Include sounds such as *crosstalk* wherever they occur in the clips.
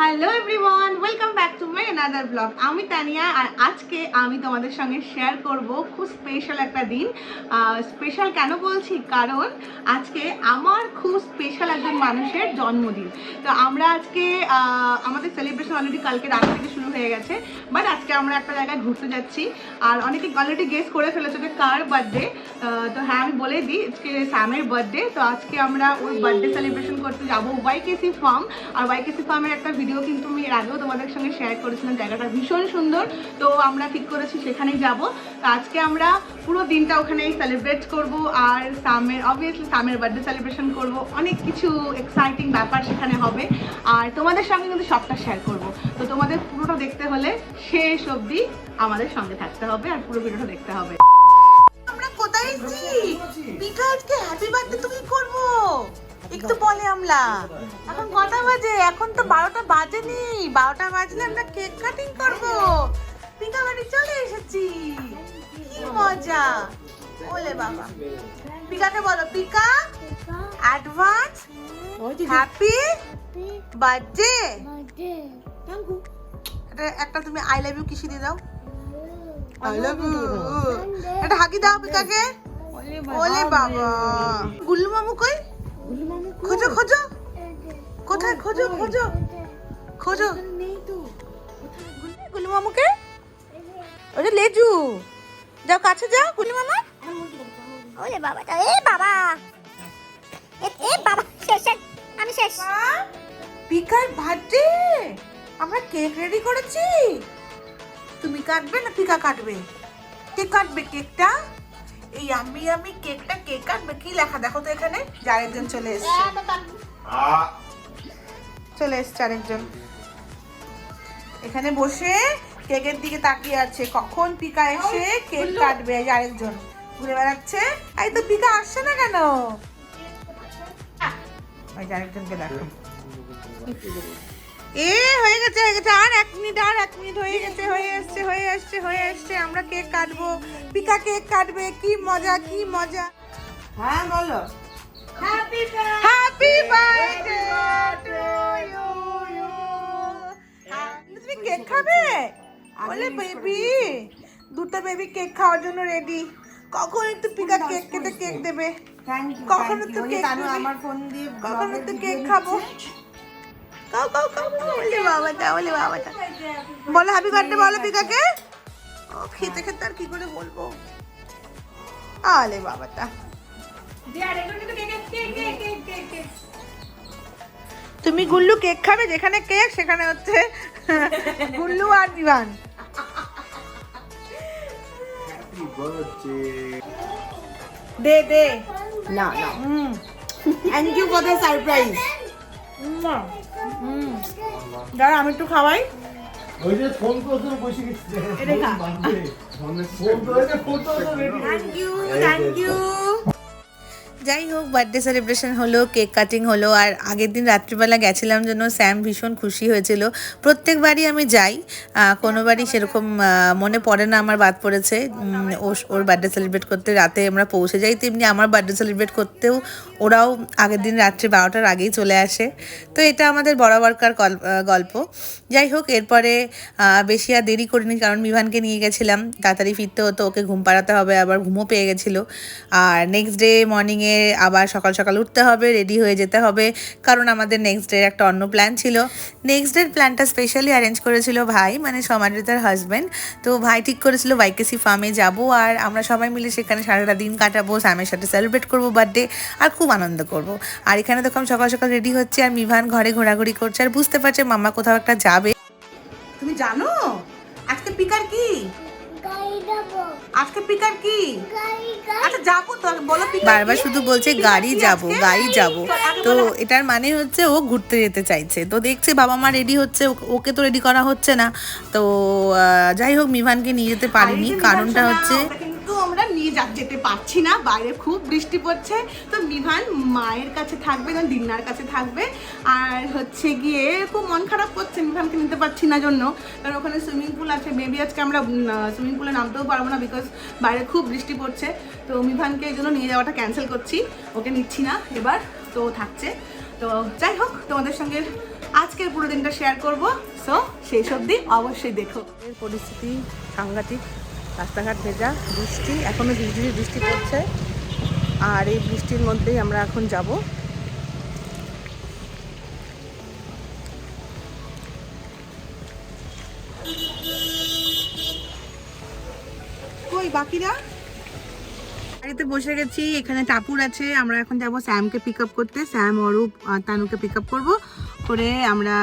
Hello everyone welcome back to my another blog আমি তানিয়া, আর আজকে আমি তোমাদের সঙ্গে শেয়ার করব খুব স্পেশাল একটা দিন। স্পেশাল কেন বলছি? কারণ আজকে আমার খুব স্পেশাল একজন মানুষের জন্মদিন। তো আমরা আজকে আমাদের সেলিব্রেশন অলরেডি কালকে রাত থেকে শুরু হয়ে গেছে। বাট আজকে আমরা একটা জায়গায় ঘুরতে যাচ্ছি। আর অনেকে অলরেডি গেস করে ফেলেছে যে কার বার্থডে তো হ্যাঁ আমি বলে দিই, আজকে স্যামের বার্থডে তো আজকে আমরা ওর বার্থডে সেলিব্রেশন করতে যাব ওয়াইকেসি ফার্ম আর ওয়াইকেসি ফার্মের একটা ভিডিও কিন্তু আমি এর আগেও তোমাদের সঙ্গে শেয়ার করেছিলাম, জায়গাটা ভীষণ সুন্দর। তো আমরা ঠিক করেছি, সেখানেই যাব। তো আজকে আমরা পুরো দিনটা ওখানেই সেলিব্রেট করব আর সামের অবভিয়াসলি সামের বার্থডে সেলিব্রেশন করব। অনেক কিছু এক্সাইটিং ব্যাপার সেখানে হবে। আর তোমাদের সঙ্গে কিন্তু সবটা শেয়ার করব। তো তোমাদের পুরোটা দেখতে হলে শেষ অবধি আমাদের সঙ্গে থাকতে হবে আর পুরো ভিডিওটা দেখতে হবে। আমরা কোথায় এসেছি? পিকা আজকে হ্যাপি বার্থডে তুমি করব? একটু বলে আমরা এখন কটা বাজে? এখন তো বারোটা বাজেনি। বারোটা বাজলে আমরা কেক কাটিং করব। পিকা বাড়ি চলে এসেছি। কি মজা। ওলে বাবা। পিকাকে বলো পিকা অ্যাডভান্স হ্যাপি বার্থডে একটা তুমি আই লাভ ইউ কিসি দিয়ে দাও? আই লাভ ইউ একটা হাগি দাও পিকাকে ওলে বাবা। গুল্লু মামু কই? খোঁজো খোঁজো। কোথায়? খোঁজো খোঁজো। খোঁজো। গুল্লু মামুকে ওরে লেজু। যাও কাছে যাও গুল্লু মামা ওলে বাবা এ বাবা। এ বাবা শেষ শেষ। আমি শেষ। পিকার বার্থডে আমরা কেক রেডি করেছি। তুমি কাটবে না পিকা কাটবে? কে কাটবে কেকটা? এই আমি আমি কেকটা কে কাটবে কি লেখা? দেখো তো এখানে। যে আরেকজন চলে এসছে। চলে এসছে আরেকজন। এখানে বসে কেকের দিকে তাকিয়ে আছে। কখন পিকা এসে কেক কাটবে? এই আরেকজন। ঘুরে বেড়াচ্ছে। এই তো পিকা আসছে না কেন? ওই যে আরেকজনকে দেখো। এ হয়ে গেছে হয়ে গেছে। আর এক মিনিট আর এক মিনিট হয়ে গেছে হয়ে আসছে হয়ে আসছে হয়ে আসছে আমরা কেক কাটবো। পিকা কেক কাটবে। কি মজা কি মজা। হ্যাঁ বলো। হ্যাপি বার্থডে টু ইউ তুমি কেক খাবে? বলে বেবি দুটো বেবি কেক খাওয়ার জন্য রেডি কখন একটু পিকা কেক কেটে কেক দেবে? কখনো তো কেক আমার ফোন দিয়ে কখন একটু কেক খাব? কাও কাও কাও বলে বাবাটা বলে বাবাটা বলো হ্যাপি বার্থডে বলো পিকাকে ও খেতে খেতে আর কি করে বলব? আলে বাবাটা তুমি গুল্লু কেক খাবে যেখানে কেক সেখানে হচ্ছে গুল্লু আর বিমান দে দে। না না। হুম। Thank you for the surprise হুম। দাঁড়া আমি একটু খাওয়াই। ওই যে ফোন করে বসে গেছি। এটা খা। ফোন তো ফোন তো থ্যাংক ইউ থ্যাংক ইউ যাই হোক বার্থডে সেলিব্রেশন হলো কেক কাটিং হলো, আর আগের দিন রাত্রিবেলা গেছিলাম জন্য স্যাম ভীষণ খুশি হয়েছিল। প্রত্যেকবারই আমি যাই কোনোবারই সেরকম মনে পড়ে না আমার বাদ পড়েছে। ওর বার্থডে সেলিব্রেট করতে রাতে আমরা পৌঁছে যাই, তেমনি আমার বার্থডে সেলিব্রেট করতেও ওরাও আগের দিন রাত্রি বারোটার আগেই চলে আসে। তো এটা আমাদের বরাবরকার গল- গল্প। যাই হোক এরপরে বেশি আর দেরি করিনি, কারণ বিভানকে নিয়ে গেছিলাম। তাড়াতাড়ি ফিরতে হতো, ওকে ঘুম পাড়াতে হবে, আবার ঘুমও পেয়ে গেছিল। আর নেক্সট ডে মর্নিংয়ে আবার সকাল সকাল উঠতে হবে রেডি হয়ে যেতে হবে। কারণ আমাদের নেক্সট ডে একটা অন্য প্ল্যান ছিল। নেক্সট ডের প্ল্যানটা স্পেশালি অ্যারেঞ্জ করেছিল ভাই মানে সমাদৃতার হাজব্যান্ড তো ভাই ঠিক করেছিল বাইকেসি ফার্মে যাব আর আমরা সবাই মিলে সেখানে সারাটা দিন কাটাবো, স্যামের সাথে সেলিব্রেট করব বার্থডে আর খুব আনন্দ করব। আর এখানে আমি সকাল সকাল রেডি হচ্ছে আর মিভান ঘরে ঘোরাঘুরি করছে। আর বুঝতে পারছে মামা কোথাও একটা যাবে। তুমি জানো? আজকে পিকার কি? আজকে পিকার কি? আচ্ছা যাব তো বলো বারবার শুধু বলছে গাড়ি যাব গাড়ি যাব। তো এটার মানে হচ্ছে ও ঘুরতে যেতে চাইছে। তো দেখছে বাবা মা রেডি হচ্ছে ওকে তো রেডি করা হচ্ছে না। তো যাই হোক মিভানকে নিয়ে যেতে পারিনি। কারণটা হচ্ছে আমরা নিয়ে যা- যেতে পারছি না। বাইরে খুব বৃষ্টি পড়ছে। তো মিভান মায়ের কাছে থাকবে না, দিন্নার কাছে থাকবে। আর হচ্ছে গিয়ে খুব মন খারাপ করছে মিভানকে নিতে পারছি না জন্য। কারণ ওখানে সুইমিং পুল আছে। মেবি আজকে আমরা সুইমিং পুলে নামতেও পারব না বিকজ বাইরে খুব বৃষ্টি পড়ছে। তো মিভানকে এই জন্য নিয়ে যাওয়াটা ক্যান্সেল করছি। ওকে নিচ্ছি না এবার। তো থাকছে। তো যাই হোক, তোমাদের সঙ্গে আজকের পুরো দিনটা শেয়ার করব। সো সেই সবদি অবশ্যই দেখো। এর পরিস্থিতি সাংঘাতিক। রাস্তাঘাট ভেজা, বৃষ্টি, এখনও ঝিরঝিরি বৃষ্টি পড়ছে। আর এই বৃষ্টির মধ্যেই আমরা এখন যাব। বাকিরা? বসে গেছি, এখানে টাপুর আছে। আমরা এখন যাব স্যামকে পিক আপ করতে। স্যাম, অরূপ তানুকে পিক আপ করব। করে আমরা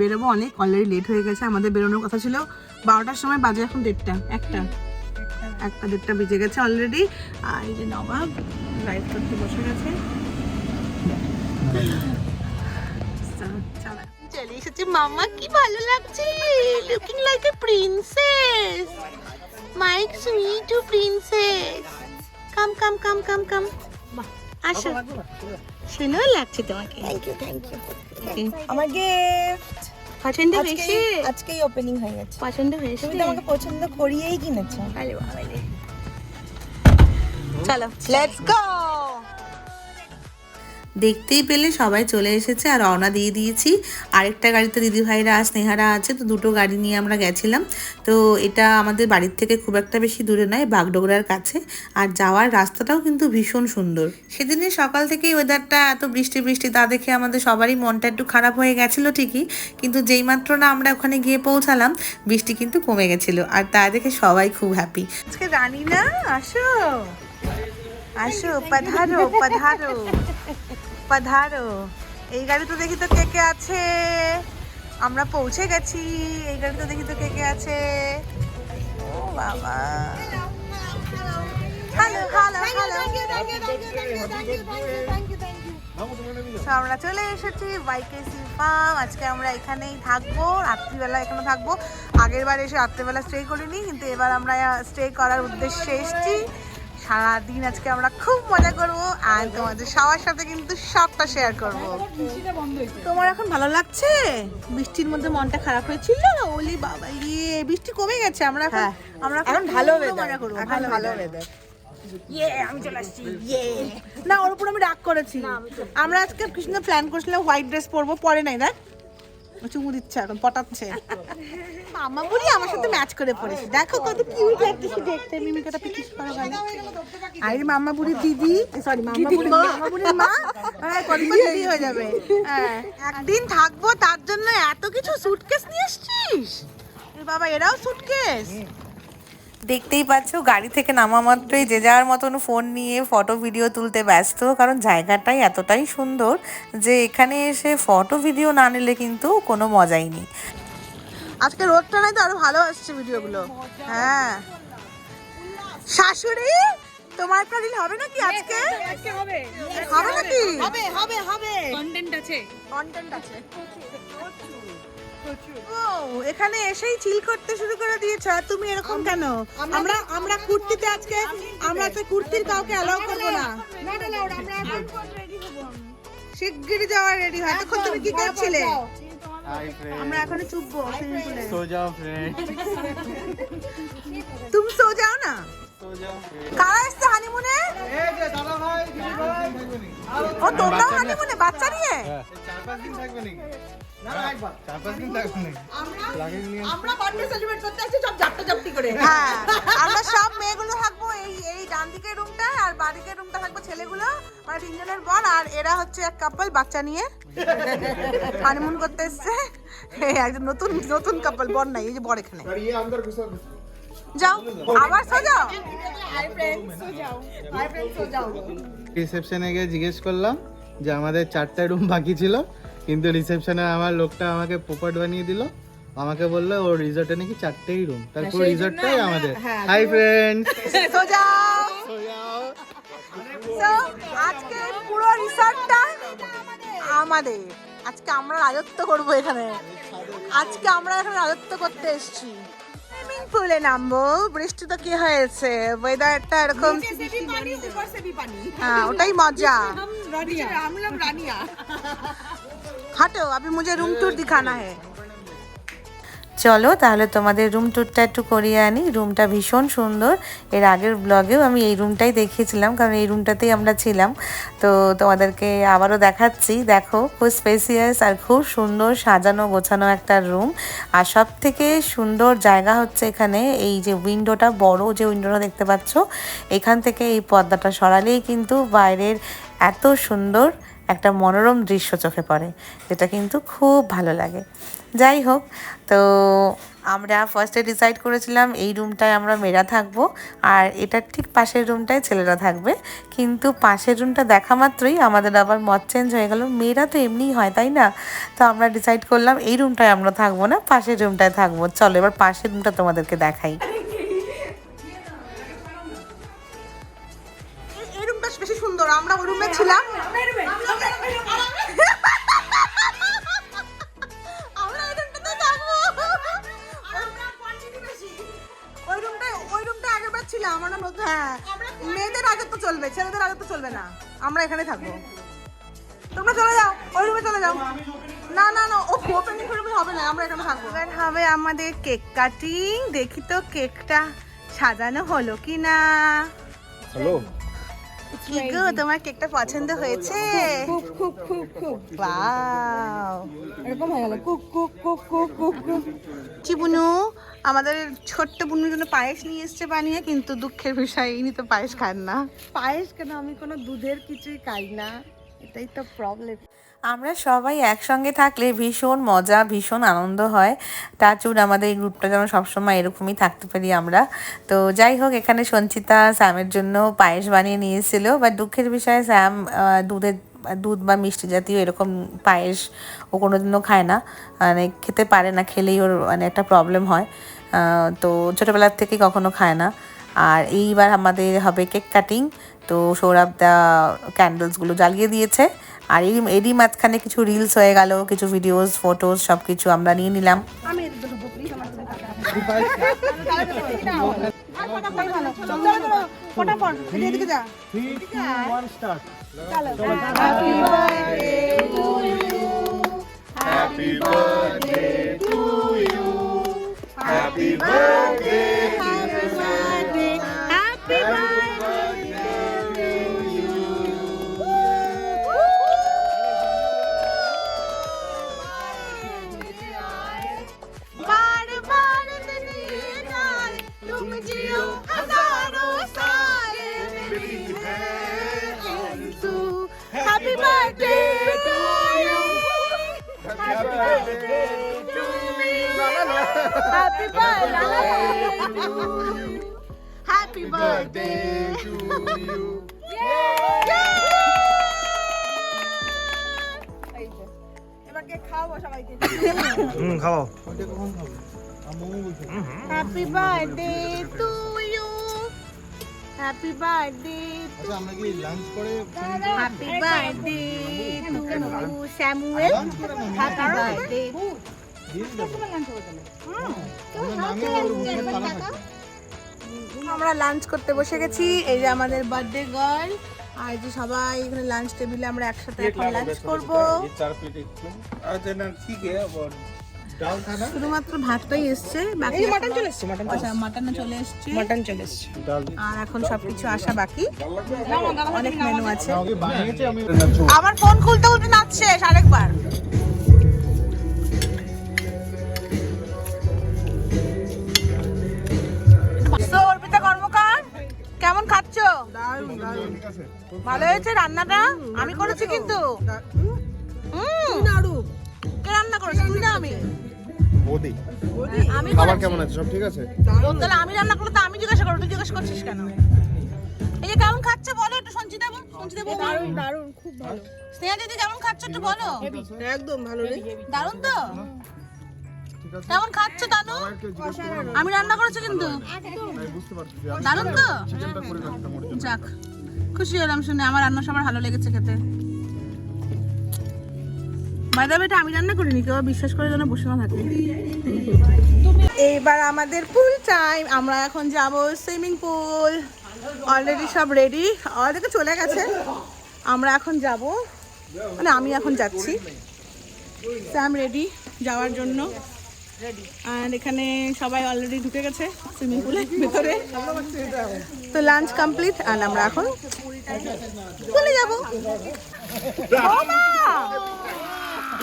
বেরোবো অনেক। অলরেডি লেট হয়ে গেছে। আমাদের বেরোনোর কথা ছিল। বারোটার সময় বাজে এখন দেড়টা একটা। একটা দেড়টা বেজে গেছে অলরেডি আর এই যে নবাব ড্রাইভ করতে বসে গেছে। চলে এসেছে মামা কি ভালো লাগছে? Looking like a princess my sweet princess come come come come come আসো। শোনো লাগছে তোমাকে। Thank you thank you. আমার গিফট পছন্দ হয়েছে? আজকেই ওপেনিং হয়ে গেছে। পছন্দ হয়েছে? তুমি তো আমাকে পছন্দ করিয়েই কিনেছো। আরে বাবা চলো লেটস গো দেখতেই পেলে সবাই চলে এসেছে। আর রওনা দিয়ে দিয়েছি। আরেকটা গাড়িতে দিদি ভাইরা আর স্নেহারা আছে, তো দুটো গাড়ি নিয়ে আমরা গেছিলাম। তো এটা আমাদের বাড়ির থেকে খুব একটা বেশি দূরে নয়, বাগডোগরার কাছে। আর যাওয়ার রাস্তাটাও কিন্তু ভীষণ সুন্দর। সেদিনে সকাল থেকেই ওয়েদারটা এত বৃষ্টি বৃষ্টি, তা দেখে আমাদের সবারই মনটা একটু খারাপ হয়ে গেছিল ঠিকই। কিন্তু যেইমাত্র না আমরা ওখানে গিয়ে পৌঁছালাম, বৃষ্টি কিন্তু কমে গেছিল। আর তা দেখে সবাই খুব হ্যাপি আজকে রানী না? আসো। আসো, পধারো পধারো। পধারো। এই গাড়ি তো দেখি তো কে কে আছে। আমরা পৌঁছে গেছি। এই গাড়ি তো দেখি তো কে কে আছে। ও বাবা। হ্যালো হ্যালো হ্যালো তো আমরা চলে এসেছি বাইকেসি ফার্ম আজকে আমরা এখানেই থাকব। রাত্রিবেলা এখানে থাকব। আগের বার এসে রাত্রিবেলা স্টে করিনি কিন্তু এবার আমরা স্টে করার উদ্দেশ্যে এসেছি। সারাদিন আজকে আমরা খুব মজা করব আর তোমাদের সবার সাথে কিন্তু সবটা শেয়ার করব। তোমার এখন ভালো লাগছে? বৃষ্টির মধ্যে মনটা খারাপ হয়েছিল ওলি বাবা ইয়ে বৃষ্টি কমে গেছে। আমরা এখন আমরা এখন ভালো মজা করব ভালো ভালো। ইয়ে ইয়ে। না ওর উপর আমি রাগ করেছি। আমরা আজকে কৃষ্ণ প্ল্যান করেছিলাম হোয়াইট ড্রেস পরবো পরে নাই দেখ। চুমু দিচ্ছে এখন পটাচ্ছে। *laughs* মামা বুড়ি আমার সাথে ম্যাচ করে পড়েছে। দেখো কত কিউট লাগতেছে দেখতে মিমিকাটা পিকিস করা ভালো আরে মামা বুড়ি দিদি সরি মামা বুড়ি মামা বুড়ির মা। হ্যাঁ কদিন দিদি হয়ে যাবে। হ্যাঁ। একদিন থাকব তার জন্য এত কিছু সুটকেস নিয়ে এসছিস? বাবা এরাও সুটকেস দেখতেই পাচ্ছ গাড়ি থেকে নামা মাত্রই যে যার মতন ফোন নিয়ে ফটো ভিডিও তুলতে ব্যস্ত কারণ জায়গাটাই এতটাই সুন্দর যে এখানে এসে ফটো ভিডিও না নিলে কিন্তু কোনো মজাই নেই। আজকে রোদটা নাই তো আরও ভালো আসছে ভিডিওগুলো। হ্যাঁ। শাশুড়ি তোমার একটা রিল হবে নাকি আজকে? হবে হবে নাকি? হবে হবে হবে। কন্টেন্ট আছে। কন্টেন্ট আছে। ও এখানে এসেই চিল করতে শুরু করে দিয়েছ। তুমি এরকম কেন? আমরা আমরা কুর্তিতে আজকে আমরা আজকে কুর্তির কাউকে অ্যালাউ করব না। শিগগিরই যাওয়ার রেডি হয়। তখন তুমি কি করছিলে? আমরা এখন চুপবো সুইমিং পুলে। তুমি সো যাও না? কারা এসছে হানিমুনে ও তোমরাও হানিমুনে বাচ্চা নিয়ে? হ্যাঁ, আমরা সব মেয়েগুলো থাকব এই এই রুমটা আর রুমটা থাকব ছেলেগুলো মানে তিনজনের আর এরা হচ্ছে এক বাচ্চা নিয়ে হানিমুন করতে একজন নতুন নতুন কাপল বন নাই এই যে বর এখানে। যাও আবার সোজাও রিসেপশনে গিয়ে জিজ্ঞেস করলাম যে আমাদের চারটে রুম বাকি ছিল কিন্তু রিসেপশনে আমার লোকটা আমাকে পোপট বানিয়ে দিল। আমাকে বলল ওর রিসর্টে নাকি চারটেই রুম তারপর রিসর্টটাই আমাদের। হাই ফ্রেন্ডস সোজাও আজকে পুরো রিসর্টটা আমাদের। আজকে আমরা রাজত্ব করব এখানে। আজকে আমরা এখানে রাজত্ব করতে এসেছি। পুলে নামবো বৃষ্টি তো কি হয়েছে? ওয়েদারটা এরকম হ্যাঁ, ওটাই মজা। হাঁটো আপনি মুঝে রুম টুর দিখানা হ্যাঁ চলো তাহলে তোমাদের রুম ট্যুরটা একটু করিয়ে আনি। রুমটা ভীষণ সুন্দর। এর আগের ব্লগেও আমি এই রুমটাই দেখিয়েছিলাম, কারণ এই রুমটাতেই আমরা ছিলাম। তো তোমাদেরকে আবারও দেখাচ্ছি। দেখো, খুব স্পেসিয়াস আর খুব সুন্দর সাজানো গোছানো একটা রুম আর সব থেকে সুন্দর জায়গা হচ্ছে এখানে এই যে উইন্ডোটা বড় যে উইন্ডোটা দেখতে পাচ্ছ, এখান থেকে এই পর্দাটা সরালেই কিন্তু বাইরের এত সুন্দর একটা মনোরম দৃশ্য চোখে পড়ে। যেটা কিন্তু খুব ভালো লাগে। যাই হোক, তো আমরা ফার্স্টে ডিসাইড করেছিলাম এই রুমটায় আমরা মেয়েরা থাকব, আর এটার ঠিক পাশের রুমটায় ছেলেরা থাকবে। কিন্তু পাশের রুমটা দেখা মাত্রই আমাদের আবার মত চেঞ্জ হয়ে গেল। মেয়েরা তো এমনিই হয়, তাই না? তো আমরা ডিসাইড করলাম এই রুমটায় আমরা থাকব না, পাশের রুমটায় থাকব। চলো এবার পাশের রুমটা তোমাদেরকে দেখাই। আমরা এখানে থাকব। তোমরা চলে যাও ওই রুমে চলে যাও। না না না ও ওপেনিং রুমে হবে না আমরা এখানে থাকব। এবার হবে আমাদের কেক কাটিং। দেখি তো কেকটা সাজানো হলো কি না হ্যালো। কি গো তোমার কেকটা পছন্দ হয়েছে? খুব খুব খুব খুব। ওয়াও। এরকম হয়ে গেল কুক কুক কুক কুক কুক কুক চিবুনু আমাদের ছোট্ট বুনুর জন্য পায়েস নিয়ে এসছে বানিয়ে কিন্তু দুঃখের বিষয় ইনি তো পায়েস খান না। পায়েস কেন? আমি কোনো দুধের কিছুই খাই না। এটাই তো প্রবলেম আমরা সবাই একসঙ্গে থাকলে ভীষণ মজা ভীষণ আনন্দ হয়। টাচুর আমাদের এই গ্রুপটা যেন সবসময় এরকমই থাকতে পারি আমরা। তো যাই হোক এখানে সঞ্চিতা স্যামের জন্য পায়েস বানিয়ে নিয়ে এসেছিল। বাট দুঃখের বিষয়ে স্যাম দুধের দুধ বা মিষ্টি জাতীয় এরকম পায়েস ও কোনোদিনও খায় না। মানে খেতে পারে না খেলেই ওর মানে একটা প্রবলেম হয়। তো ছোটোবেলার থেকে কখনো খায় না। আর এইবার আমাদের হবে কেক কাটিং। তো সৌরভ দা ক্যান্ডেলসগুলো জ্বালিয়ে দিয়েছে। আর এই এরই মাঝখানে কিছু রিলস হয়ে গেল কিছু ভিডিওস ফটোস সব কিছু আমরা নিয়ে নিলাম। ফটাফট এদিকে birthday to you. Happy birthday to you. হুম খাও happy birthday to you happy birthday আচ্ছা আমরা কি লাঞ্চ করে happy birthday to Samuel happy birthday আমরা লাঞ্চ করতে বসে গেছি। এই যে আমাদের বার্থডে গার্ল আর এই যে সবাই এখানে লাঞ্চ টেবিলে আমরা একসাথে এখন লাঞ্চ করব। আচ্ছা শুধুমাত্র ভাতটাই এসছে বাকি মাটন চলে এসছে মাটন আচ্ছা মাটন চলে এসছে। মাটন চলে এসছে। আর এখন সবকিছু আসা বাকি। অনেক মেনু আছে। আমাকে বানিয়েছে আমি। আমার ফোন খুলতে খুলতে নাচছে আরেকবার। ভালো হয়েছে রান্নাটা? আমি করেছি কিন্তু। হুম। কে রান্না করেছে? তুই না আমি। বৌদি আমি খাবার কেমন আছে? সব ঠিক আছে? তাহলে আমি রান্না করলে তো আমি জিজ্ঞাসা তুই জিজ্ঞাসা করছিস কেন? এই যে কেমন খাচ্ছে বলো একটু সঞ্চিতা বল সঞ্চিতা বল দারুণ দারুণ খুব ভালো। স্নেহা দিদি কেমন খাচ্ছ একটু বলো। একদম ভালো রে। দারুণ তো? কেমন খাচ্ছ, দানু? আমি রান্না করেছি কিন্তু। দারুণ তো? যাক, খুশি হলাম শুনে। আমার রান্না সবার ভালো লেগেছে খেতে। বেটা আমি রান্না করিনি, কেউ বিশ্বাস করে না থাকে। এইবার আমাদের টাইম আমরা এখন যাব সুইমিং পুল অলরেডি সব রেডি চলে গেছে। আমরা এখন যাব। মানে আমি এখন যাচ্ছি। রেডি যাওয়ার জন্য। আর এখানে সবাই অলরেডি ঢুকে গেছে সুইমিং পুলের ভেতরে। তো লাঞ্চ কমপ্লিট আর আমরা এখন চলে যাব।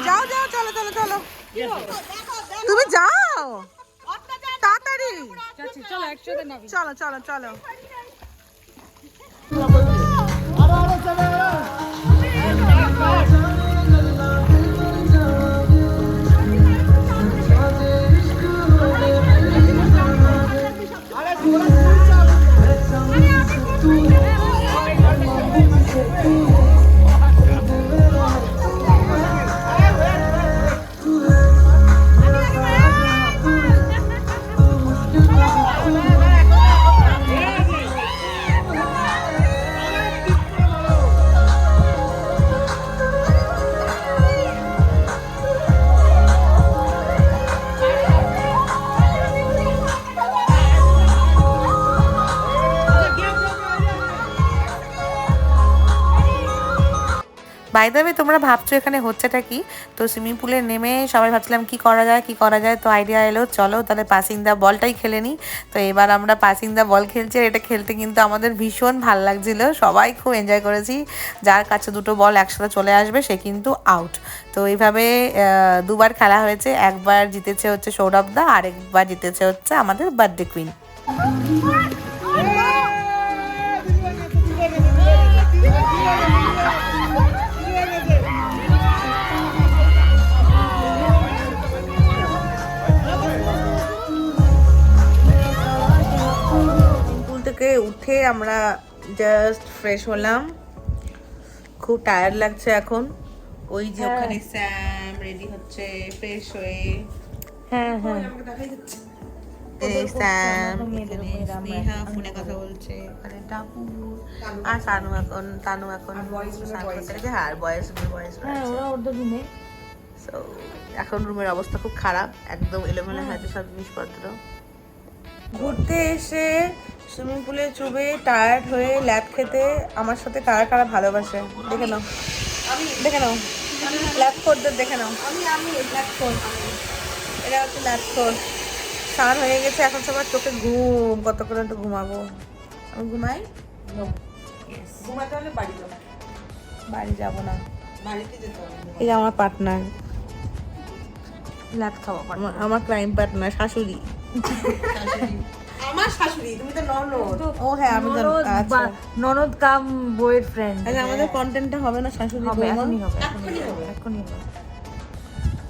যাও যাও চলো চলো চলো। তুমি যাও। তাড়াতাড়ি। চলো চলো চলো। বাই দ্য ওয়ে তোমরা ভাবছ এখানে হচ্ছেটা কি তো সুইমিং পুলে নেমে সবাই ভাবছিলাম কি করা যায় কি করা যায় তো আইডিয়া এলো চলো তাহলে পাসিং দা বলটাই খেলে নিই তো এবার আমরা পাসিং দা বল খেলছি আর এটা খেলতে কিন্তু আমাদের ভীষণ ভালো লাগছিল সবাই খুব এনজয় করেছি যার কাছে দুটো বল একসাথে চলে আসবে সে কিন্তু আউট তো এইভাবে দুবার খেলা হয়েছে একবার জিতেছে হচ্ছে সৌরভ দা আর একবার জিতেছে হচ্ছে আমাদের বার্থডে কুইন পুল থেকে উঠে আমরা জাস্ট ফ্রেশ হলাম। খুব টায়ার্ড লাগছে এখন। ওই যে ওখানে স্যাম রেডি হচ্ছে ফ্রেশ হয়ে। হ্যাঁ হ্যাঁ। এই স্যাম স্নেহা ফোনে কথা বলছে টাপু। আর তানু এখন তানু এখন হ্যাঁ বয়স বয়স হ্যাঁ ওরা ওদের রুমে সো এখন রুমের অবস্থা খুব খারাপ। একদম এলোমেলো হয়েছে সব জিনিসপত্র। ঘুরতে এসে সুইমিং পুলে চুবে টায়ার্ড হয়ে ল্যাব খেতে আমার সাথে কারা কারা ভালোবাসে? দেখে নাও। আমি দেখে নাও। ল্যাব কোডদের দেখে নাও। আমি আমি ল্যাব কোড এটা হচ্ছে ল্যাব কোড স্নান হয়ে গেছে এখন সবার চোখে ঘুম। কত করে একটু ঘুমাবো? আমি ঘুমাই? ঘুমাতে হলে বাড়ি যাব বাড়ি যাব না। বাড়িতে যেতে হবে। যে আমার পার্টনার লাত খাওয়া আমার- আমার ক্রাইম পার্টনার শাশুড়ি। আমার শাশুড়ি তুমি তো ননদ। ও হ্যাঁ আমি তো আচ্ছা। ননদ কাম বইয়ের ফ্রেন্ড আচ্ছা আমাদের কন্টেন্টটা হবে না শাশুড়ি হবে এখনই হবে এখনই হবে এখনই হবে।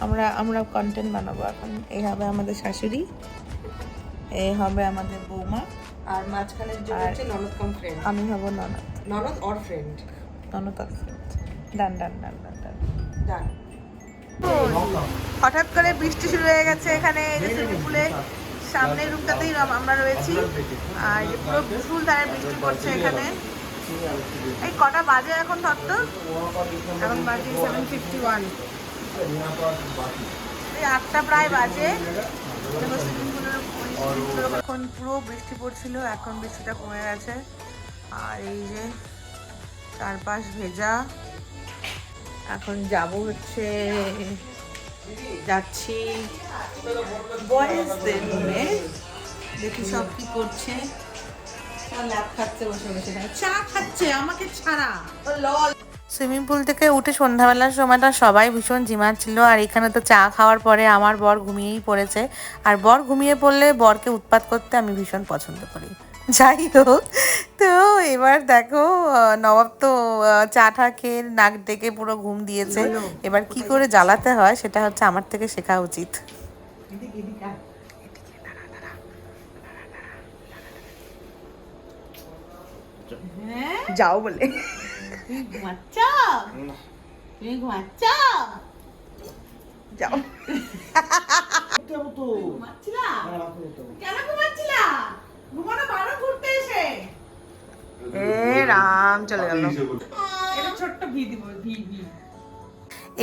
আমরা আমরা কন্টেন্ট বানাবো এখন। এই হবে আমাদের শাশুড়ি এই হবে আমাদের বৌমা আর মাঝখানে যে হচ্ছে ননদ কাম ফ্রেন্ড আমি হব ননদ। ননদ অর ফ্রেন্ড ননদ friend। Done done done done done. Done. হঠাৎ করে বৃষ্টি শুরু হয়ে গেছে এখানে সুইমিং পুলে সামনের রুমটাতেই আমরা রয়েছি। আর পুরো ফুল ধারে বৃষ্টি পড়ছে এখানে। এই কটা বাজে এখন ধরত এখন বাজে সেভেন ফিফটি ওয়ান এই আটটা প্রায় বাজে। এখন পুরো বৃষ্টি পড়ছিল এখন বৃষ্টিটা কমে গেছে। আর এই যে চারপাশ ভেজা। এখন যাব হচ্ছে যাচ্ছি বয়েজদের রুমে দেখি সব কি করছে। ল্যাব খাচ্ছে বসে বসে। চা খাচ্ছে আমাকে ছাড়া। সুইমিং পুল থেকে উঠে সন্ধ্যাবেলার সময়টা সবাই ভীষণ ঝিমাচ্ছিল আর এখানে তো চা খাওয়ার পরে আমার বর ঘুমিয়েই পড়েছে। আর বর ঘুমিয়ে পড়লে বরকে উৎপাত করতে আমি ভীষণ পছন্দ করি। যাই হোক তো এবার দেখো নবাব তো চা টা খেয়ে নাক ডেকে পুরো ঘুম দিয়েছে। এবার কি করে জ্বালাতে হয় সেটা হচ্ছে আমার থেকে শেখা উচিত। যাও বলে। ঘুমাচ্ছ? যাও। ঘুমাচ্ছিলা? কেন ঘুমাচ্ছিলা? ঘুমানো বারো ঘুরতে এসে। এ রাম চলে গেল। ছোট্ট ভি দিব ভি ভি।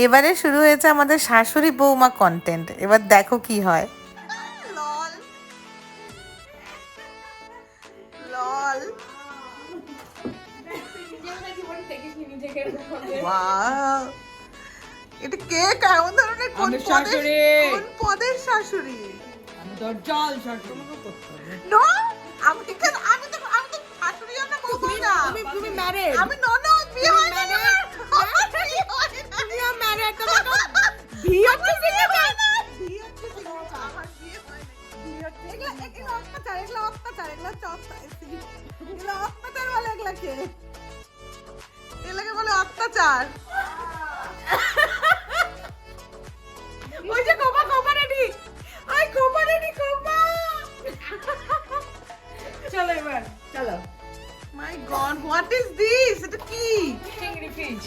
এবারে শুরু হয়েছে আমাদের শাশুড়ি বৌমা কন্টেন্ট এবার দেখো কি হয়। লল। লল। এটা কে? কেমন ধরনের কোন শাশুড়ি। কোন পদের শাশুড়ি? আমি তোর জল শাশুড়ি। নো আমি না তুমি তুমি ম্যারেড আমি হয় না married? আমার বিয়ে হয় না। তুমি ম্যারেড তোমাকে বিয়ে হচ্ছে বিয়ে হয় না। বিয়ে হচ্ছে সিগনেচার। আমার বিয়ে হয় না। এগুলা এগুলা অত্যাচার এগুলা অত্যাচার এগুলা অত্যাচার এগুলা অত্যাচার বলে এগুলাকে এগুলাকে বলে অত্যাচার হোয়াট ইজ দিস এটা কি? চিংড়ি ফিশ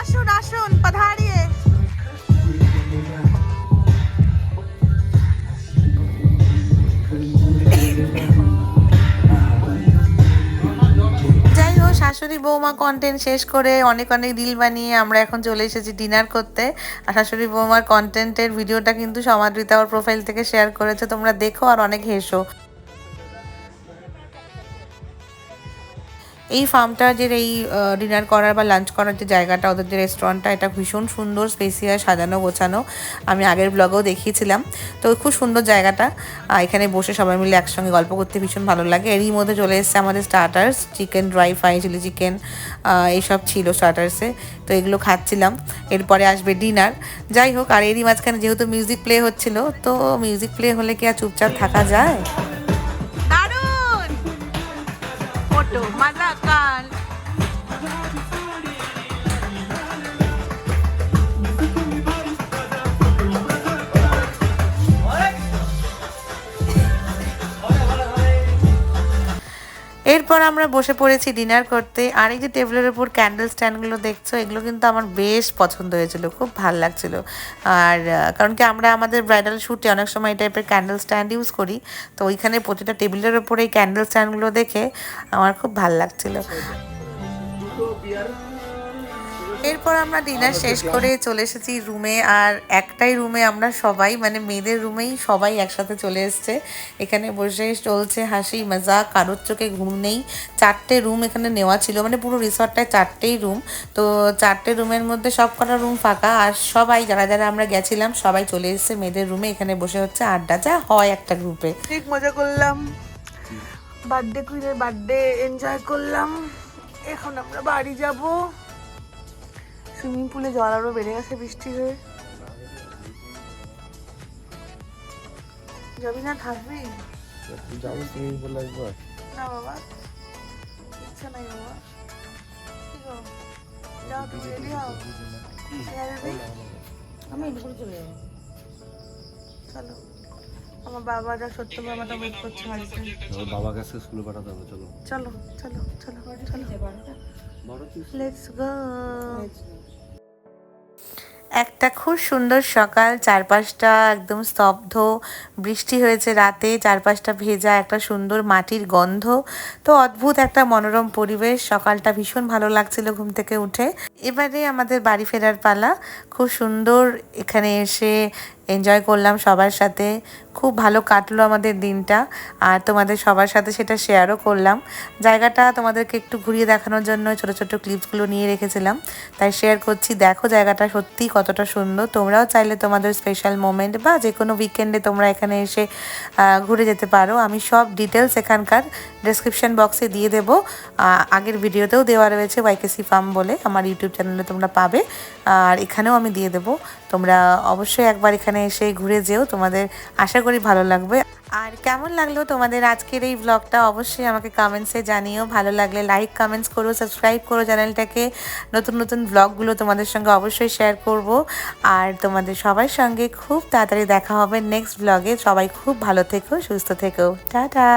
আসুন আসুন পধারিয়ে যাই হোক শাশুড়ি বৌমা কন্টেন্ট শেষ করে অনেক অনেক রিল বানিয়ে আমরা এখন চলে এসেছি ডিনার করতে। আর শাশুড়ি বৌমার কন্টেন্টের ভিডিওটা কিন্তু সমাদৃতা ওর প্রোফাইল থেকে শেয়ার করেছে। তোমরা দেখো আর অনেক হেসো। এই ফার্মটার এই ডিনার করার বা লাঞ্চ করার যে জায়গাটা, ওদের যে রেস্টুরেন্টটা এটা ভীষণ সুন্দর স্পেসিয়াস সাজানো, গোছানো। আমি আগের ব্লগেও দেখিয়েছিলাম। তো খুব সুন্দর জায়গাটা। এখানে বসে সবাই মিলে একসঙ্গে গল্প করতে ভীষণ ভালো লাগে। এরই মধ্যে চলে এসেছে আমাদের starters chicken dry fry chilli chicken এইসব ছিল স্টার্টার্সে তো এগুলো খাচ্ছিলাম। এরপরে আসবে ডিনার যাই হোক, আর এরই মাঝখানে যেহেতু মিউজিক প্লে হচ্ছিল, তো মিউজিক প্লে হলে কি আর চুপচাপ থাকা যায়? ফটো এরপর আমরা বসে পড়েছি ডিনার করতে। আর এই যে টেবিলের উপর ক্যান্ডেল স্ট্যান্ডগুলো দেখছ, এগুলো কিন্তু আমার বেশ পছন্দ হয়েছিল, খুব ভালো লাগছিল। আর কারণ কি আমরা আমাদের ব্রাইডাল শ্যুটে অনেক সময় এই টাইপের ক্যান্ডেল স্ট্যান্ড ইউজ করি, তো ওইখানে প্রতিটা টেবিলের উপর এই ক্যান্ডেল স্ট্যান্ডগুলো দেখে আমার খুব ভালো লাগছিল। এরপর আমরা ডিনার শেষ করে চলে এসেছি রুমে, আর একটাই রুমে আমরা সবাই মানে মেয়েদের রুমেই সবাই একসাথে চলে এসেছে। এখানে বসে চলছে হাসি মজা কারোর চোখে ঘুম নেই। চারটে রুম এখানে নেওয়া ছিল মানে পুরো রিসর্টটায় চারটেই রুম। তো চারটে রুমের মধ্যে সব কটা রুম ফাঁকা, আর সবাই, যারা যারা আমরা গেছিলাম, সবাই চলে এসেছে মেয়েদের রুমে। এখানে বসে হচ্ছে আড্ডা, যা হয় একটা গ্রুপে। ঠিক মজা করলাম। বার্থডে কুইনের বার্থডে এনজয় করলাম। এখন আমরা বাড়ি যাব। সুইমিং পুলে জল আরও বেড়ে গেছে বৃষ্টি হয়ে। যাবি না থাকবি? যাব সুইমিং পুল একবার। না বাবা ইচ্ছা নাই বাবা। যাও তুমি রেডি হও। আমি এদিকে চলে যাব। চলো। আমার সত্য বাবাটা ওয়েট করছে বাড়িতে। বাবাকে আজকে স্কুলে পাঠাতে হবে চলো। চলো চলো চলো চলো। লেটস গো একটা খুব সুন্দর সকাল, চারপাশটা একদম স্তব্ধ, বৃষ্টি হয়েছে রাতে, চারপাশটা ভেজা একটা সুন্দর মাটির গন্ধ। তো অদ্ভুত একটা মনোরম পরিবেশ, সকালটা ভীষণ ভালো লাগছিল ঘুম থেকে উঠে। এবারে আমাদের বাড়ি ফেরার পালা, খুব সুন্দর এখানে এসে এনজয় করলাম সবার সাথে। খুব ভালো কাটলো আমাদের দিনটা আর তোমাদের সবার সাথে সেটা শেয়ারও করলাম। জায়গাটা তোমাদেরকে একটু ঘুরিয়ে দেখানোর জন্য ছোট ছোট ক্লিপসগুলো নিয়ে রেখেছিলাম। তাই শেয়ার করছি, দেখো জায়গাটা সত্যিই কতটা সুন্দর। তোমরাও চাইলে তোমাদের স্পেশাল মোমেন্ট বা যে কোনো উইকেন্ডে তোমরা এখানে এসে ঘুরে যেতে পারো। আমি সব ডিটেলস এখানকার ডেসক্রিপশন বক্সে দিয়ে দেবো। আগের ভিডিওতেও দেওয়া রয়েছে ওয়াইকেসি ফার্ম বলে। আমার ইউটিউব চ্যানেলে তোমরা পাবে। আর এখানেও আমি দিয়ে দেবো। তোমরা অবশ্যই একবার এখানে এসে ঘুরে যেও, তোমাদের আশা করি ভালো লাগবে। আর কেমন লাগল তোমাদের আজকের এই ব্লগটা অবশ্যই আমাকে কমেন্টসে জানিও। ভালো লাগলে লাইক কমেন্টস করো সাবস্ক্রাইব করো চ্যানেলটাকে নতুন নতুন ব্লগগুলো তোমাদের সঙ্গে অবশ্যই শেয়ার করব। আর তোমাদের সবার সঙ্গে খুব তাড়াতাড়ি দেখা হবে নেক্সট ব্লগে সবাই খুব ভালো থেকো, সুস্থ থেকো। টাটা!